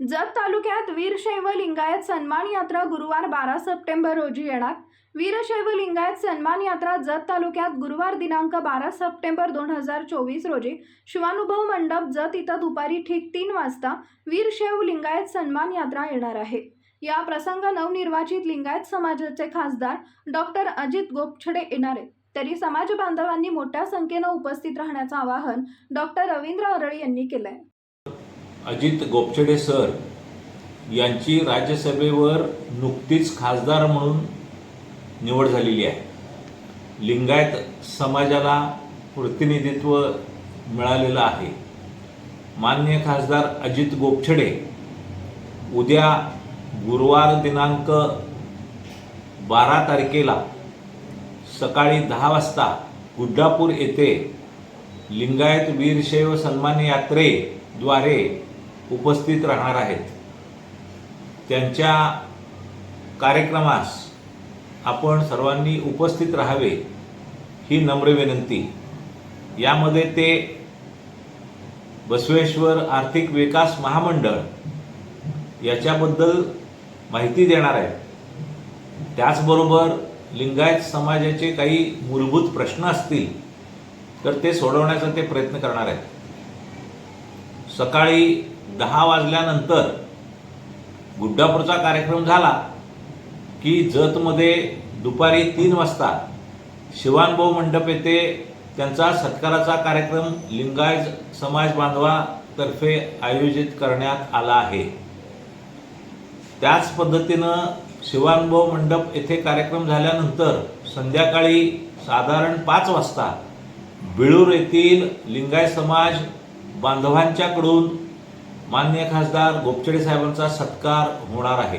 जत तालुक्यात वीरशैव लिंगायत सन्मान यात्रा गुरुवार बारा सप्टेंबर रोजी येणार. वीरशैव लिंगायत सन्मान यात्रा जत तालुक्यात गुरुवार दिनांक बारा सप्टेंबर दोन हजार चोवीस रोजी शिवानुभव मंडप जत इथं दुपारी ठीक तीन वाजता वीरशैव लिंगायत सन्मान यात्रा येणार आहे. या प्रसंग नवनिर्वाचित लिंगायत समाजाचे खासदार डॉक्टर अजित गोपछडे येणार आहेत. तरी समाज बांधवांनी मोठ्या संख्येनं उपस्थित राहण्याचं आवाहन डॉक्टर रवींद्र अरळी यांनी केलं आहे अजित गोपछडे सर यांची राज्यसभेवर नुकतीच खासदार म्हणून निवड झालेली आहे. लिंगायत समाजाला प्रतिनिधित्व मिळालेलं आहे. मान्य खासदार अजित गोपछडे उद्या गुरुवार दिनांक बारा तारखेला सकाळी दहा वाजता गुड्डापूर येथे लिंगायत वीरशैव सन्मान यात्रेद्वारे उपस्थित राहणार आहेत. त्यांच्या कार्यक्रमास आपण सर्वांनी उपस्थित राहावे ही नम्र विनंती. यामध्ये ते बसवेश्वर आर्थिक विकास महामंडळ याच्याबद्दल माहिती देणार आहेत. त्याचबरोबर लिंगायत समाजाचे काही मूलभूत प्रश्न असतील तर ते सोडवण्याचा ते प्रयत्न करणार आहेत. सकाळी दहा वाजल्यानंतर गुड्डापूरचा कार्यक्रम झाला की जतमध्ये दुपारी तीन वाजता शिवानभाऊ मंडप येथे त्यांचा सत्काराचा कार्यक्रम लिंगायत समाज बांधवातर्फे आयोजित करण्यात आला आहे. त्याच पद्धतीनं शिवानुभव मंडप येथे कार्यक्रम झाल्यानंतर संध्याकाळी साधारण पाच वाजता बिळूर येथील लिंगायत समाज बांधवांच्याकडून माननीय खासदार गोपचडे साहेबांचा सत्कार होणार आहे.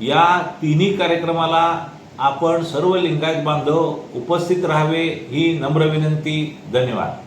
या तिन्ही कार्यक्रमाला आपण सर्व लिंगायत बांधव उपस्थित राहावे ही नम्र विनंती धन्यवाद.